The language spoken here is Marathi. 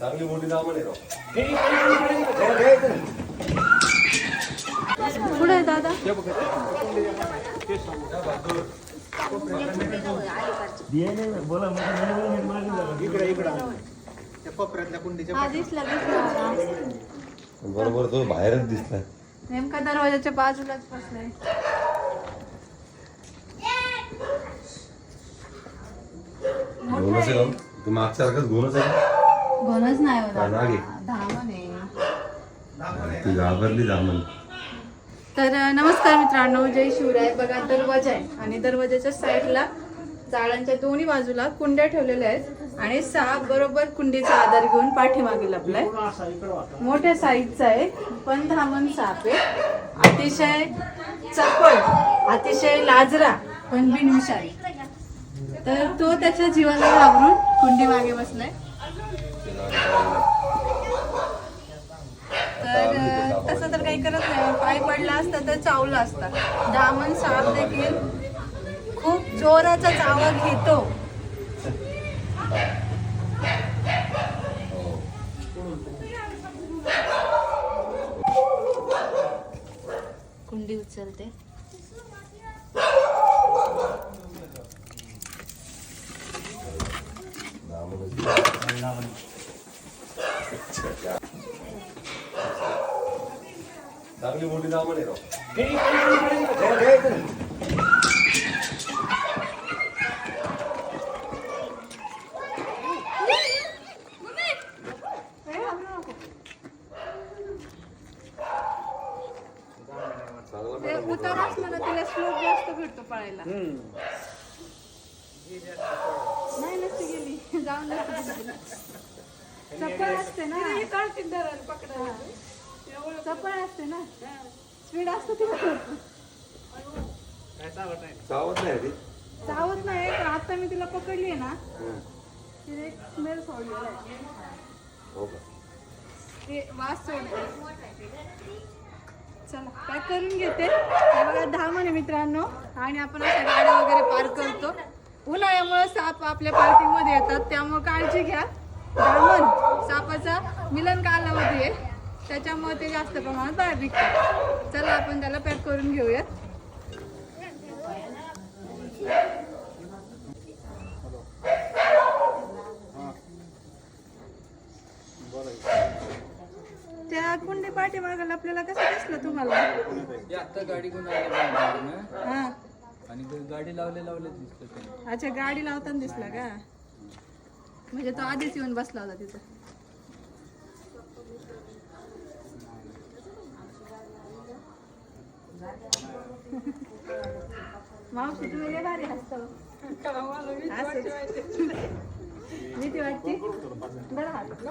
चांगली मोठी दामण आहे राव. पुढे आहे दादा हा दिसला दिसला मला. बरोबर तो बाहेरच दिसला नेमका दरवाजाच्या बाजूलाच बसलाय घोणच आहे. तू मागच्या सारखंच घोणच आहे नाही. धामण आहे ती घाबरली तर नमस्कार मित्रांनो जय शिवराय. बघा दरवाजा आहे. आणि दरवाजाच्या साईडला झाडांच्या दोन्ही बाजूला कुंड्या ठेवलेल्या आहेत. आणि साप बरोबर कुंडीचा आधार घेऊन पाठीमागे लपलाय. मोठ्या साईजचा आहे. पण धामण साप आहे. अतिशय चपळ अतिशय लाजरा पण बिनविषारी तर तो त्याच्या जीवाला घाबरून कुंडी मागे बसलाय. तर तसं तर काही करत नाही पाय पडला असता तर चावला असता. दामन साप देखील खूप जोराचा चावा घेतो. कुंडी उचलते. चांगली मोठी दामण आहे उतार असलं ना तिला स्लोप जास्त भेटतो पळायला. नाही नसते गेली. जाऊन. चपळ असते ना. चपळ असते ना. स्पीड असतो तिला. चावत नाही ती. चावत नाही पण आता मी तिला पकडली ना. तिने एक स्मेल सोडलेला आहे. हो का? ते वास सोडते चला पॅक करून घेते. हे बघा दहा म्हणे मित्रांनो. आणि आपण अशा गाड्या वगैरे पार्क करतो. उन्हाळ्यामुळे साप आपल्या पार्किंगमध्ये येतात. त्यामुळे काळजी घ्या. दामन सापाचा मिलन कालावधी आहे. त्याच्यामुळे ते जास्त प्रमाणात बाहेर निघतात. चला आपण त्याला पॅक करून घेऊयात त्या कुंडी पाठीमागाला आपल्याला कसं दिसलं तुम्हाला? ते आता गाडी घेऊन आले बाहेर हा. आणि ते गाडी लावले लावले दिसतं ते. अच्छा गाडी लावताना दिसला का? म्हणजे तो आधीच येऊन बसला होता तिथं. मावशी तुम्ही लय भारी हसता हो. असंच. भीती वाटते? बरं हात